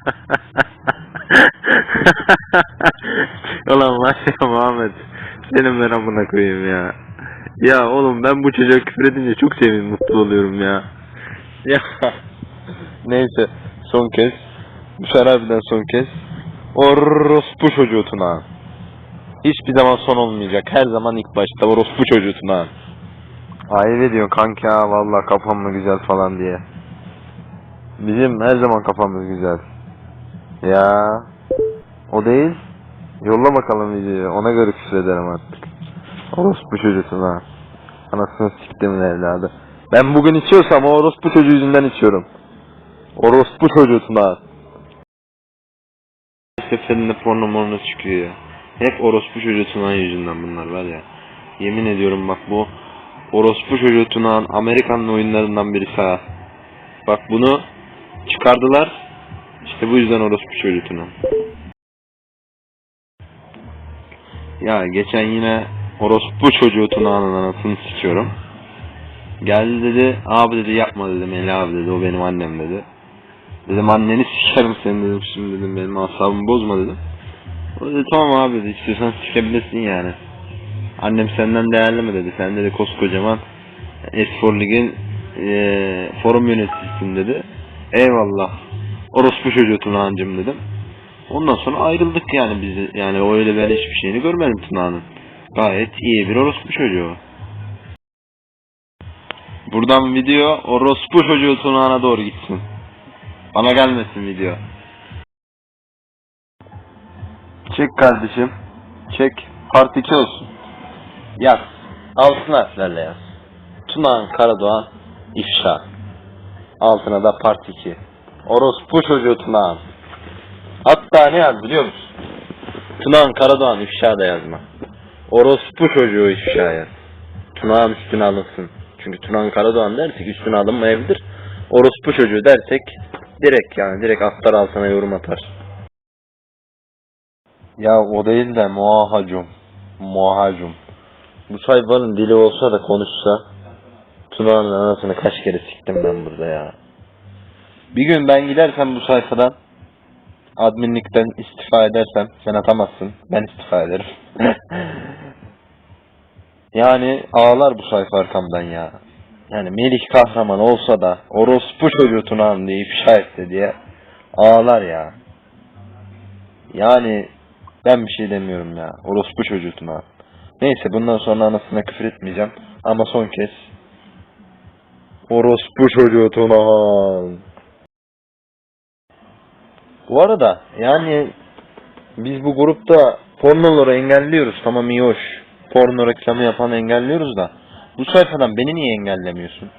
Ulan var ya Muhammed. Senin ben amına koyayım ya. Ya oğlum ben bu çocuğa küfür edince çok sevin mutlu oluyorum ya. Ya. Neyse son kez. Bu harbiden son kez. Orospu çocuğu Tuna. Hiçbir zaman son olmayacak. Her zaman ilk başta orospu çocuğu Tuna. Hayır ediyorsun kanka valla kafam mı güzel falan diye. Bizim her zaman kafamız güzel. Ya o değil. Yolla bakalım videoyu. Ona göre küfür ederim artık. Orospu çocuğusun ha. Anasını siktimin evladı. Ben bugün içiyorsam orospu çocuğu yüzünden içiyorum. Orospu çocuğusun ha. Seferinde porno morno çıkıyor ya. Hep orospu çocuğu Tunağan yüzünden bunlar var ya. Yemin ediyorum bak bu orospu çocuğu Tunağan Amerikan oyunlarından birisi ha. Bak bunu çıkardılar. İşte bu yüzden orospu çocuğu Tunağan. Ya geçen yine orospu çocuğu Tunağan'ın anasını sikiyorum. Geldi dedi, abi dedi yapma dedi Melih abi dedi, o benim annem dedi. Dedim anneni sikerim seni dedim şimdi dedim benim asabımı bozma dedim. O dedi tamam abi dedi istiyorsan sikebilirsin yani. Annem senden değerli mi dedi. Sen dedi koskocaman Espor Lig'in eee forum yöneticisisin dedi. Eyvallah. Orospu çocuğu Tunağan'cım dedim. Ondan sonra ayrıldık yani biz yani öyle ben hiçbir şeyini görmedim Tunağan'ın. Gayet iyi bir orospu çocuğu. Buradan video orospu çocuğu Tunağan'a doğru gitsin. Bana gelmesin video. Çek kardeşim. Çek. Part 2 olsun. Yaz. Altın harflerle yaz. Tunağan Karadoğan ifşa. Altına da part 2. Orospu çocuğu Tunağan. Hatta ne yaz biliyor musun? Tunağan Karadoğan ifşa da yazma. Orospu çocuğu ifşa yaz. Tunağan üstüne alınsın. Çünkü Tunağan Karadoğan dersek üstüne alınmayabilir. Orospu çocuğu dersek direkt yani direkt atlar altına yorum atar. Ya o değil de muahacum. Muahacum. Bu sayfanın dili olsa da konuşsa Tuna'nın anasını kaç kere siktim ben burada ya. Bir gün ben gidersem bu sayfadan adminlikten istifa edersem sen atamazsın. Ben istifa ederim. yani ağlar bu sayfa arkamdan ya. Yani Melih kahraman olsa da orospu çocuğu Tuna'nın diye ifşa etti diye ağlar ya. Yani ben bir şey demiyorum ya. Orospu çocuğu Tuna. Neyse bundan sonra anasına küfür etmeyeceğim. Ama son kez. Orospu çocuğu Tunahan. Bu arada yani biz bu grupta pornoları engelliyoruz. Tamam iyi hoş. Porno reklamı yapan engelliyoruz da. Bu sayfadan beni niye engellemiyorsun?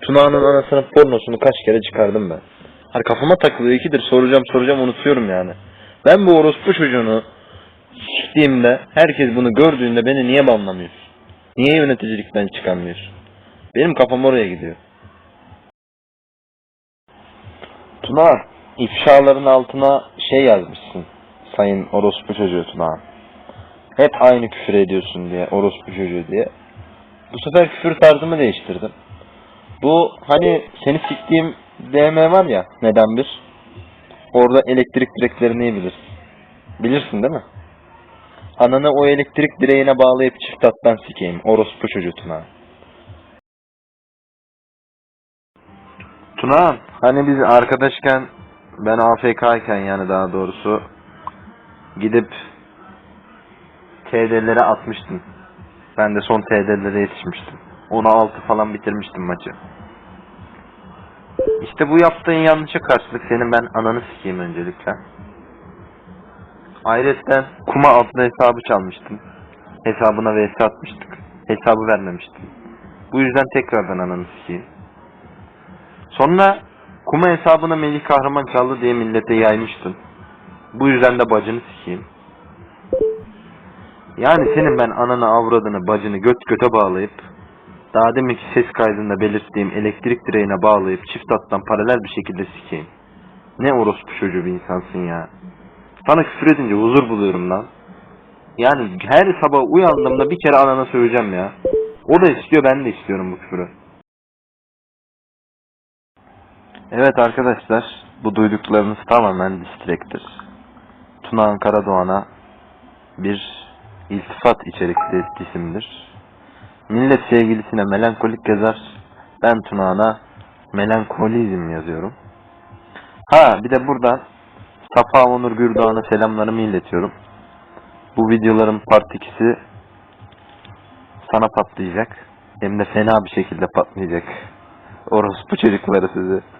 Tuna'nın anasının pornosunu kaç kere çıkardım ben. Hani kafama takılıyor ikidir soracağım soracağım unutuyorum yani. Ben bu orospu çocuğunu siktiğimde herkes bunu gördüğünde beni niye banlamıyorsun? Niye yöneticilikten çıkarmıyorsun? Benim kafam oraya gidiyor. Tuna ifşaların altına şey yazmışsın. Sayın orospu çocuğu Tuna. Hep aynı küfür ediyorsun diye orospu çocuğu diye. Bu sefer küfür tarzımı değiştirdim. Bu hani seni siktiğim DM var ya neden bir? Orada elektrik direklerini iyi bilirsin. Değil mi? Ananı o elektrik direğine bağlayıp çift attan sikeyim. Orospu çocuğu Tuna. Tuna, hani biz arkadaşken ben AFK'yken yani daha doğrusu gidip TD'lere atmıştım. Ben de son TD'lere yetişmiştim. Ona 6 falan bitirmiştim maçı. İşte bu yaptığın yanlışa karşılık senin ben ananı sikeyim öncelikle. Ayrıca kuma adlı hesabı çalmıştım. Hesabına vs atmıştık. Hesabı vermemiştim. Bu yüzden tekrardan ananı sikeyim. Sonra kuma hesabına Melih Kahraman çaldı diye millete yaymıştın. Bu yüzden de bacını sikeyim. Yani senin ben ananı avradını bacını göt göte bağlayıp daha deminki ses kaydında belirttiğim elektrik direğine bağlayıp çift hattan paralel bir şekilde sikeyim. Ne orospu çocuğu bir insansın ya. Sana küfür edince huzur buluyorum lan. Yani her sabah uyandığımda bir kere anana söyleyeceğim ya. O da istiyor ben de istiyorum bu küfürü. Evet arkadaşlar Bu duyduklarınız tamamen distriktir. Tuna Ankara Doğan'a bir iltifat içerikli isimdir. Millet sevgilisine melankolik yazar. Ben Tunağan'a melankolizm yazıyorum. Ha bir de buradan Safa Onur Gürdoğan'a selamlarımı iletiyorum. Bu videoların part 2'si sana patlayacak. Hem de fena bir şekilde patlayacak. Orospu çocukları sizi.